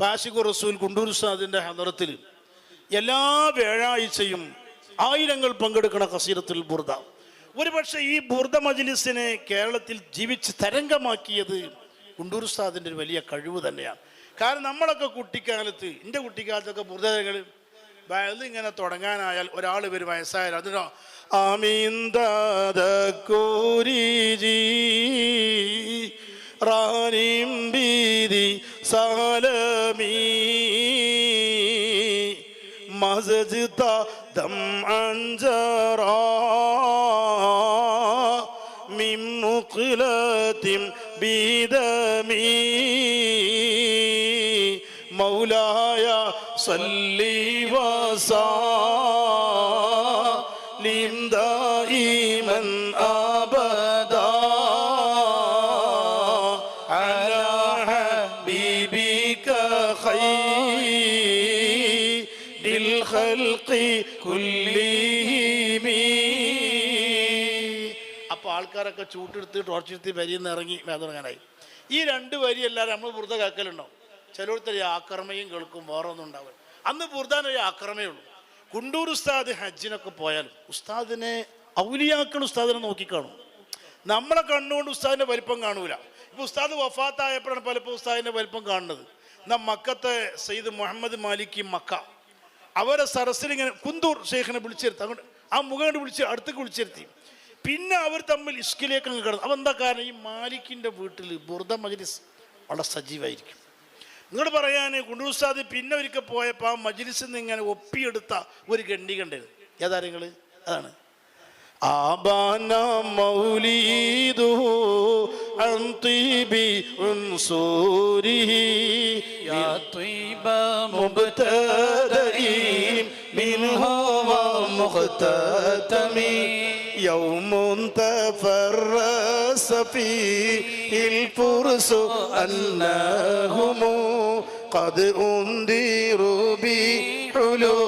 പാശിഖു റസൂൽ കുണ്ടൂർ സാദിന്റെ ഹദറത്തിൽ എല്ലാ വ്യാഴാഴ്ചയും ആയിരങ്ങൾ പങ്കെടുക്കുന്ന കസീരത്തുൽ ബുർദ. ഒരുപക്ഷെ ഈ ബുർദ മജ്ലിസിനെ കേരളത്തിൽ ജീവിച്ച് തരംഗമാക്കിയത് കുണ്ടൂർ സാദിന്റെ ഒരു വലിയ കഴിവ് തന്നെയാണ്. കാരണം നമ്മളൊക്കെ കുട്ടിക്കാലത്ത് എന്റെ കുട്ടിക്കാലത്തൊക്കെ ബുർദകൾ വയത് ഇങ്ങനെ തുടങ്ങാനായാൽ ഒരാൾ ഒരു വയസ്സായാൽ അതിനോ അമീന്ദൂരിജി റാനിം ബീതി സാലമീ تجدى دمعا جرى من مقلات بدمي. مولاي صلي وسلم دائما أبدا على الخلق كلهم അപ്പോൾ ആൾക്കാരൊക്കെ ചൂട്ടെടുത്ത് ടോർച്ചെടുത്ത് വരിയെന്ന് ഇറങ്ങി വേദനങ്ങനായി ഈ രണ്ട് വരി എല്ലാവരും നമ്മൾ ബുർദ കേൾക്കലുണ്ടാവും ചിലയിടത്ത് ഈ ആക്രമയും കേൾക്കും വേറെ ഒന്നും ഉണ്ടാവില്ല അന്ന് ബുർദാൻ ഒരു ആക്രമേ ഉള്ളൂ കുണ്ടൂർ ഉസ്താദ് ഹജ്ജിനൊക്കെ പോയാലും ഉസ്താദിനെ ഔലിയാക്കൾ ഉസ്താദിനെ നോക്കിക്കാണും നമ്മളെ കണ്ണുകൊണ്ട് ഉസ്താദിന്റെ വലിപ്പം കാണൂല ഇപ്പൊ ഉസ്താദ് വഫാത്തായപ്പോഴാണ് പലപ്പോൾ ഉസ്താദിന്റെ വലിപ്പം കാണുന്നത് എന്നാ മക്കത്തെ സയ്യിദ് മുഹമ്മദ് മാലിക്കി മക്ക അവരെ സരസിൽ ഇങ്ങനെ കുന്തൂർ ഷെയ്ഖിനെ വിളിച്ചിരുത്തി അങ്ങോട്ട് ആ മുഖം കൊണ്ട് വിളിച്ച് അടുത്തേക്ക് വിളിച്ചിരുത്തി. പിന്നെ അവർ തമ്മിൽ ഇഷ്കിലേക്ക് അങ്ങ് കിടന്നു. അവെന്താ കാരണം? ഈ മാലിക്കിന്റെ വീട്ടിൽ ബുർദ മജ്ലിസ് വളരെ സജീവമായിരിക്കും നിങ്ങൾ പറയാൻ കുണ്ടൂസാദ് പിന്നെ ഒരിക്കൽ പോയപ്പോൾ ആ മജ്ലിസിൽ നിന്ന് ഇങ്ങനെ ഒപ്പിയെടുത്ത ഒരു ഗണ്ണി കണ്ടിരുന്നു. ഏതാ നിങ്ങൾ? അതാണ്. ആബാന മൗലീദു عن طيب عنصره يا طيب مبتدئ منه ومختتم يوم تفرس فيه الفرس أنهم قد أنذروا بحلول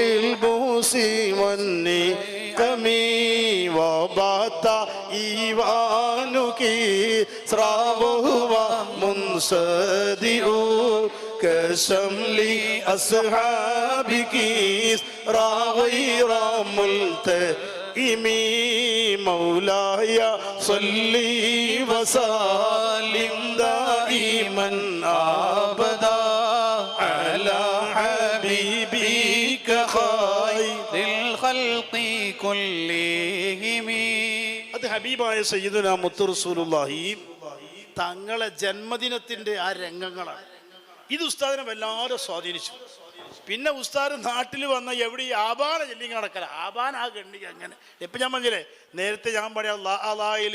البوس والنقم وبات إيوانك وهو منصدئ كشمل أصحابك را غير ملتئم مولاي صلي وسلم دائما أبدا على حبيبك خير للخلق كلهم അത് ഹബീബായ സയ്യിദുന മുത്തുറസൂലുള്ളാഹി തങ്ങളെ ജന്മദിനത്തിന്റെ ആ രംഗങ്ങളാണ്. ഇത് ഉസ്താദിനെ വല്ലാതെ സ്വാധീനിച്ചു. പിന്നെ ഉസ്താദ് നാട്ടിൽ വന്ന എവിടെ ആബാന ചെല്ലിങ്ങനെ നടക്കല. ആബാൻ ആ ഗണ്ണിക അങ്ങനെ. ഇപ്പം ഞാൻ പറഞ്ഞില്ലേ നേരത്തെ ഞാൻ പറയാം അലായിൽ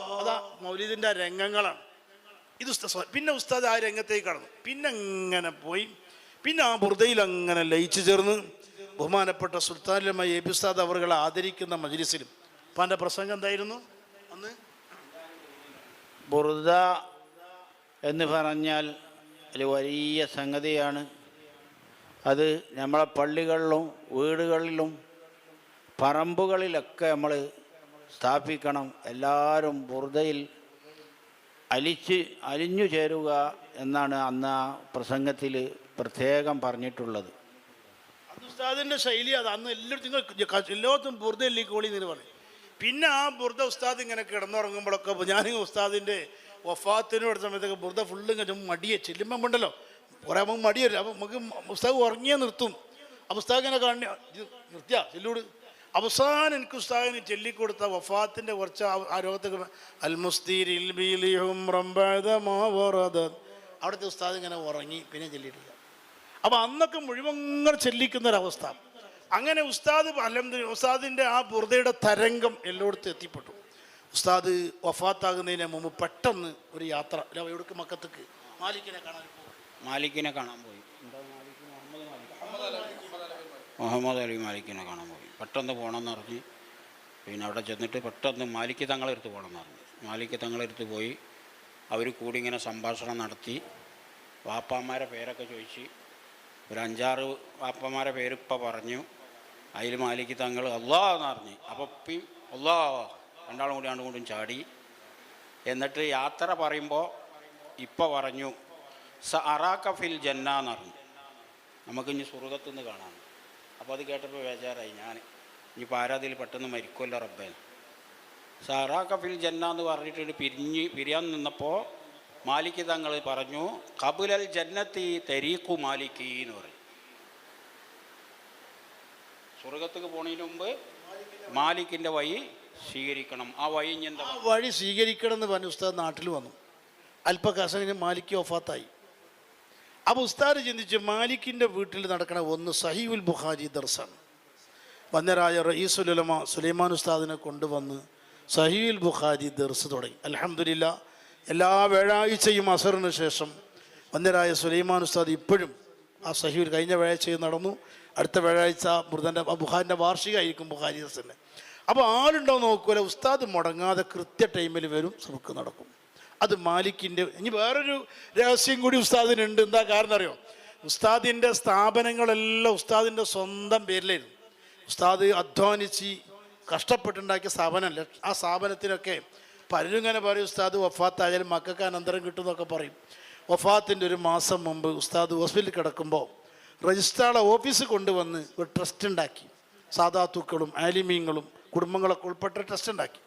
യുദ്ധത്തിന്റെ രംഗങ്ങളാണ്. ഇത് ഉസ്താദ് പിന്നെ ഉസ്താദ് ആ രംഗത്തേക്ക് കടന്നു. പിന്നെ അങ്ങനെ പോയി. പിന്നെ ആ ബുർദയിൽ അങ്ങനെ ലയിച്ചു ചേർന്ന് ബഹുമാനപ്പെട്ട സുൽത്താനിലുമായി എ ഉസ്താദ് അവറുകളെ ആദരിക്കുന്ന മജ്ലിസിലും. അപ്പം എന്റെ പ്രസംഗം എന്തായിരുന്നു? അന്ന്? ബുർദ എന്ന് പറഞ്ഞാൽ ഒരു വലിയ സംഗതിയാണ്. അത് നമ്മളെ പള്ളികളിലും വീടുകളിലും പറമ്പുകളിലൊക്കെ നമ്മൾ സ്ഥാപിക്കണം. എല്ലാവരും ബുർദയിൽ അലിച്ച് അലിഞ്ഞു ചേരുക എന്നാണ് അന്ന് ആ പ്രസംഗത്തിൽ പ്രത്യേകം പറഞ്ഞിട്ടുള്ളത്. ഉസ്താദിന്റെ ശൈലി അത് അന്ന് എല്ലായിടത്തും എല്ലാത്തും ബുർദ കോളി എന്ന് പറയും. പിന്നെ ആ ബുർദ ഉസ്താദ് ഇങ്ങനെ കിടന്നുറങ്ങുമ്പോഴൊക്കെ ഞാൻ ഉസ്താദിന്റെ വഫാത്തിന് എടുത്ത സമയത്തൊക്കെ ബുർദ ഫുള്ള് ഇങ്ങനെ മടിയെ ചെല്ലുമ്പം ഉണ്ടല്ലോ. കുറേ നമുക്ക് മടിയല്ല? അപ്പം നമുക്ക് ഉസ്താദ് ഉറങ്ങിയേ നിർത്തും. അപ്പം ഉസ്താദ് ഇങ്ങനെ കാണി നിർത്തിയാ ചെല്ലൂട്. അവസാനം എനിക്ക് ഉസ്താദിന് ചൊല്ലിക്കൊടുത്ത വഫാത്തിന്റെ കുറച്ച് ആ- രോഗത്തൊക്കെ അൽമുസ്തീരിൽ അവിടുത്തെ ഉസ്താദ് ഇങ്ങനെ ഉറങ്ങി പിന്നെ ചൊല്ലിയിട്ടില്ല. അപ്പോൾ അന്നൊക്കെ മുഴുവൻ ഇങ്ങനെ അങ്ങനെ ഉസ്താദ് അലംദ് ഉസ്താദിന്റെ ആ ബുർദയുടെ തരംഗം എല്ലായിടത്തും എത്തിപ്പെട്ടു. ഉസ്താദ് വഫാത്താകുന്നതിന് മുമ്പ് പെട്ടെന്ന് ഒരു യാത്ര എവിടേക്ക്? മക്കത്തേക്ക്. മാലിക്കിനെ കാണാൻ മാലിക്കിനെ കാണാൻ പോയി. മുഹമ്മദ് അലി മാലിക്കിനെ കാണാൻ പോയി. പെട്ടെന്ന് പോകണമെന്ന് പറഞ്ഞ് പിന്നെ അവിടെ ചെന്നിട്ട് പെട്ടെന്ന് മാലിക്ക് തങ്ങളെടുത്ത് പോകണമെന്ന് പറഞ്ഞു മാലിക്ക് തങ്ങളെടുത്ത് പോയി അവർ കൂടി ഇങ്ങനെ സംഭാഷണം നടത്തി. വാപ്പാമാരെ പേരൊക്കെ ചോദിച്ച്. ഒരു അഞ്ചാറ് വാപ്പമാരെ പേര് ഇപ്പം പറഞ്ഞു. അതിൽ മാലിക്ക് തങ്ങൾ അള്ളാ എന്ന് പറഞ്ഞു. അപ്പം ഇപ്പം രണ്ടാളും കൂടി രണ്ടും കൂടിയും ചാടി. എന്നിട്ട് യാത്ര പറയുമ്പോൾ ഇപ്പം പറഞ്ഞു സ അറാക്ക ഫിൽ ജന്ന എന്ന് പറഞ്ഞു. നമുക്കിനി ഇനി നിന്ന് കാണാം. അപ്പോൾ അത് കേട്ടപ്പോൾ ബേജാറായി ഞാൻ. ഇനിയിപ്പോൾ ആരാതിൽ പെട്ടെന്ന് മരിക്കുമല്ലോ റബ്ബേൻ സാറാ ഫിൽ ജന്ന എന്ന് പറഞ്ഞിട്ട് പിരിഞ്ഞ് പിരിയാൻ നിന്നപ്പോൾ മാലിക് തങ്ങൾ പറഞ്ഞു കബുലൽ ജന്നത്തി തെരീഖു മാലിക്കി എന്ന് പറയും സ്വർഗത്തേക്ക് പോണതിന് മുമ്പ് മാലിക്കിന്റെ വഴി സ്വീകരിക്കണം. ആ വഴി എന്താ? വഴി സ്വീകരിക്കണം എന്ന് പറഞ്ഞു ഉസ്താദ് നാട്ടിൽ വന്നു. അല്പകാശം മാലിക് ഒഫാത്തായി അപ്പോൾ ഉസ്താദ് ചിന്തിച്ച് മാലിക്കിന്റെ വീട്ടിൽ നടക്കണ ഒന്ന് സഹീവുൽ ബുഖാരി ദർസാണ്. വന്നരായ റയീസുലമ സുലൈമാൻ ഉസ്താദിനെ കൊണ്ടുവന്ന് സഹീൽ ബുഖാരി ദർസ് തുടങ്ങി. അലഹമില്ല എല്ലാ വ്യാഴാഴ്ചയും അസറിന് ശേഷം വന്നരായ സുലൈമാൻ ഉസ്താദ് ഇപ്പോഴും ആ സഹീൽ കഴിഞ്ഞ വ്യാഴാഴ്ചയും നടന്നു. അടുത്ത വ്യാഴാഴ്ച ബുധന്റെ ബുഖാരിന്റെ വാർഷികമായിരിക്കും ബുഖാരി ദർസിന്റെ അപ്പോൾ ആളുണ്ടോ നോക്കൂല ഉസ്താദ് മുടങ്ങാതെ കൃത്യ ടൈമിൽ വരും നമുക്ക് നടക്കും. അത് മാലിക്കിന്റെ ഇനി വേറൊരു രഹസ്യം കൂടി ഉസ്താദിനുണ്ട്. എന്താ കാരണം അറിയോ? ഉസ്താദിന്റെ സ്ഥാപനങ്ങളെല്ലാം ഉസ്താദിന്റെ സ്വന്തം പേരിലായിരുന്നു. ഉസ്താദ് അധ്വാനിച്ച് കഷ്ടപ്പെട്ടുണ്ടാക്കിയ സ്ഥാപനമല്ല? ആ സ്ഥാപനത്തിനൊക്കെ പലരും ഇങ്ങനെ പറയും ഉസ്താദ് വഫാത്തായാലും മക്കൾക്ക് അനന്തരം കിട്ടും എന്നൊക്കെ പറയും. വഫാത്തിന്റെ ഒരു മാസം മുമ്പ് ഉസ്താദ് ഹോസ്പിറ്റലിൽ കിടക്കുമ്പോൾ രജിസ്ട്രാളെ ഓഫീസ് കൊണ്ടുവന്ന് ഒരു ട്രസ്റ്റ് ഉണ്ടാക്കി. സാധാത്തുക്കളും ആലിമീങ്ങളും കുടുംബങ്ങളൊക്കെ ഉൾപ്പെട്ട ട്രസ്റ്റ് ഉണ്ടാക്കി.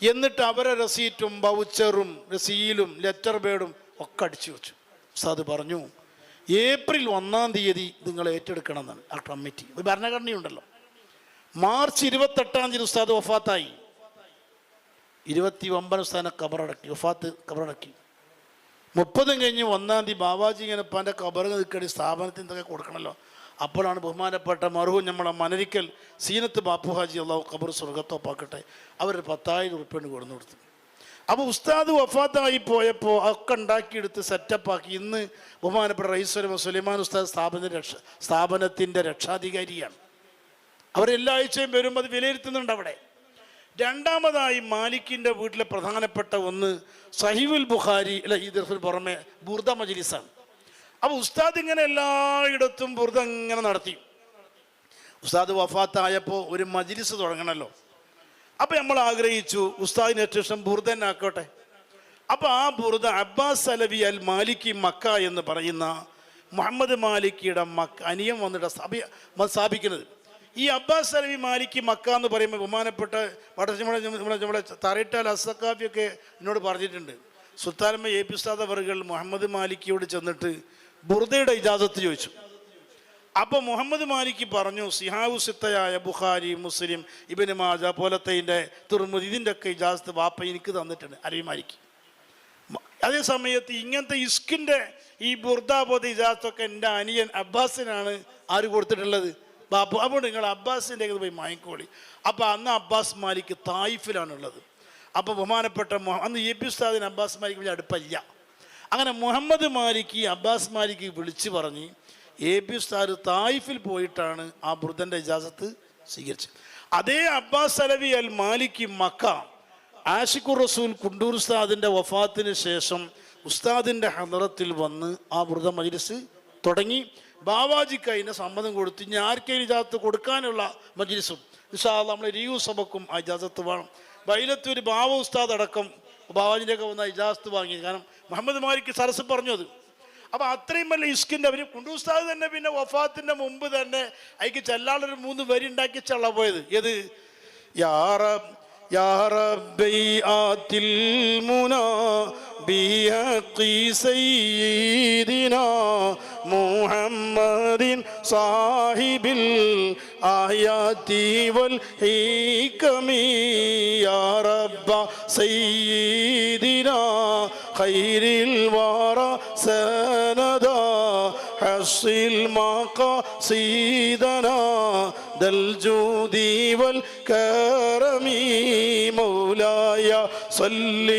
എന്നിട്ട് അവരെ റെസീറ്റും ബൗച്ചറും റസീലും ലെറ്റർ പേഡും ഒക്കെ അടിച്ചു വെച്ചു. ഉസ്താദ് പറഞ്ഞു ഏപ്രിൽ ഒന്നാം തീയതി നിങ്ങൾ ഏറ്റെടുക്കണം എന്നാണ് ആ കമ്മിറ്റി ഒരു ഭരണഘടനയുണ്ടല്ലോ മാർച്ച് ഇരുപത്തെട്ടാം തീയതി ഉസ്താദ് വഫാത്തായി. ഇരുപത്തി ഒമ്പത് ഉസ്താദിനെ കബറടക്കി വഫാത്ത് കബറടക്കി മുപ്പതും കഴിഞ്ഞ് ഒന്നാം തീയതി ബാബാജി ഇങ്ങനെ പാന്റെ കബറ് നിൽക്കടി സ്ഥാപനത്തിന് കൊടുക്കണമല്ലോ അപ്പോഴാണ് ബഹുമാനപ്പെട്ട മറുവും നമ്മളെ മനരിക്കൽ സീനത്ത് ബാപ്പു ഹാജി അള്ളാഹു ഖബർ സ്വർഗത്തോപ്പാക്കട്ടെ അവർ പത്തായിരം ഉറുപ്പ്യാണ് കൊടുന്നു കൊടുത്തു. അപ്പോൾ ഉസ്താദ് വഫാത്തായി പോയപ്പോൾ ഒക്കെ ഉണ്ടാക്കിയെടുത്ത് സെറ്റപ്പാക്കി ഇന്ന് ബഹുമാനപ്പെട്ട റൈസ്വലമ സുലൈമാൻ ഉസ്താദ് സ്ഥാപന രക്ഷ സ്ഥാപനത്തിന്റെ രക്ഷാധികാരിയാണ്. അവരെല്ലാ ആഴ്ചയും വരുമ്പോൾ അത് വിലയിരുത്തുന്നുണ്ട് അവിടെ. രണ്ടാമതായി മാലിക്കിന്റെ വീട്ടിലെ പ്രധാനപ്പെട്ട ഒന്ന് സഹിബുൽ ബുഖാരി അല്ല ഈ ദിവസത്തിന് പുറമെ ബുർദ മജ്ലിസാണ്. അപ്പോൾ ഉസ്താദ് ഇങ്ങനെ എല്ലായിടത്തും വെറുതെ ഇങ്ങനെ നടത്തി. ഉസ്താദ് വഫാത്തായപ്പോൾ ഒരു മജിലിസ് തുടങ്ങണല്ലോ. അപ്പോൾ നമ്മൾ ആഗ്രഹിച്ചു ഉസ്താദിന് ഏറ്റവും ഇഷ്ടം ബുർദനാക്കോട്ടെ അപ്പോൾ ആ Burda Abbas Alawi al Maliki Mecca എന്ന് പറയുന്ന മുഹമ്മദ് മാലിക്കിയുടെ മക്ക അനിയം വന്നിട്ട് സ്ഥാപി സ്ഥാപിക്കുന്നത്. ഈ അബ്ബാസ് അലവി മാലിക്കി മക്ക എന്ന് പറയുമ്പോൾ ബഹുമാനപ്പെട്ട വട- നമ്മുടെ നമ്മുടെ അൽ അസക്കാഫിയൊക്കെ എന്നോട് പറഞ്ഞിട്ടുണ്ട്. സുൽത്താനമ്മ എ പി ഉസ്താദ് അവറുകൾ മുഹമ്മദ് മാലിക്കിയോട് ചെന്നിട്ട് ബുർദയുടെ ഇജാസത്ത് ചോദിച്ചു. അപ്പോൾ മുഹമ്മദ് മാലിക്ക് പറഞ്ഞു സിഹാവു സിത്തയായ ബുഖാരി മുസ്ലിം ഇബിന് മാജ പോലത്തെ തുറമുദ് ഇതിന്റെ ഒക്കെ ഇജാസത്ത് വാപ്പ എനിക്ക് തന്നിട്ടുണ്ട് അലവി മാലിക്ക് അതേ സമയത്ത് ഇങ്ങനത്തെ ഇസ്കിന്റെ ഈ ബുർദാബോധ ഇജാസത്തൊക്കെ എന്റെ അനിയൻ അബ്ബാസിനാണ് ആര് കൊടുത്തിട്ടുള്ളത്? ബാപ്പു. അപ്പോൾ നിങ്ങൾ അബ്ബാസിന്റെ പോയി മായിക്കോളി അപ്പോൾ അന്ന് അബ്ബാസ് മാലിക്ക് തായിഫിലാണുള്ളത്. അപ്പോൾ ബഹുമാനപ്പെട്ട അന്ന് എ പി ഉസ്താദിന് അബ്ബാസ് മാലിക്ക് വലിയ അടുപ്പമില്ല അങ്ങനെ മുഹമ്മദ് മാലിക്ക് അബ്ബാസ് മാലിക്ക് വിളിച്ചു പറഞ്ഞ് എ പി ഉസ്താദ് തായിഫിൽ പോയിട്ടാണ് ആ ബുർദന്റെ ഇജാസത്ത് സ്വീകരിച്ചത്. അതേ Abbas Alawi al Malik Mecca Ashiqur റസൂൽ കുണ്ടൂർ ഉസ്താദിന്റെ വഫാത്തിന് ശേഷം ഉസ്താദിന്റെ ഹനറത്തിൽ വന്ന് ആ വൃത മജ്ലിസ് തുടങ്ങി. ബാവാജിക്ക് അതിനെ സമ്മതം കൊടുത്ത്. ഇനി ആർക്കെങ്കിലും ഇജാസത്ത് കൊടുക്കാനുള്ള മജ്ലിസും. ഉസ്താദ് നമ്മൾ രീവു സഭക്കും ആ ഇജാസത്ത് വേണം. ബൈലത്തൂർ ബാവ ഉസ്താദ് അടക്കം ബാബാജിന്റെയൊക്കെ വന്ന ഇജാസത്ത് വാങ്ങി. കാരണം മുഹമ്മദ് മാലിക്ക് സരസ് പറഞ്ഞത്. അപ്പോൾ അത്രയും വലിയ ഇസ്കിന്റെ അവർ കുണ്ടൂസ്താദ് തന്നെ പിന്നെ വഫാത്തിന്റെ മുമ്പ് തന്നെ അതിക്ക് ചെല്ലാളൊരു മൂന്ന് വരി ഉണ്ടാക്കി ചെള്ള പോയത്. ഏത്? മുനാ സാഹിബിൽ ആയാതി വൽ ഹീകമി. യാ റബ്ബ സയ്യിദിനാ ഖൈരിൽ വാറ സനദാ حصل مقاصدنا ذا الجود والكرم مولاي صل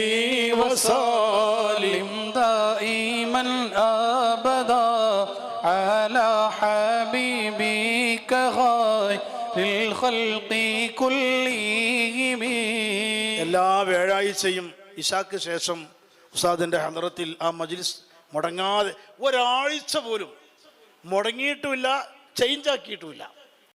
وسلم دائما ابدا على حبيبك خير الخلق كلهم എല്ലാ വ്യാഴാഴ്ചയും ഇഷാക്ക് ശേഷം ഉസ്താദിന്റെ ഹന്ദ്രത്തിൽ ആ മജ്ലിസ് മുടങ്ങാതെ ഒരാഴ്ച പോലും മുടങ്ങിയിട്ടുമില്ല ചേഞ്ച് ആക്കിയിട്ടുമില്ല.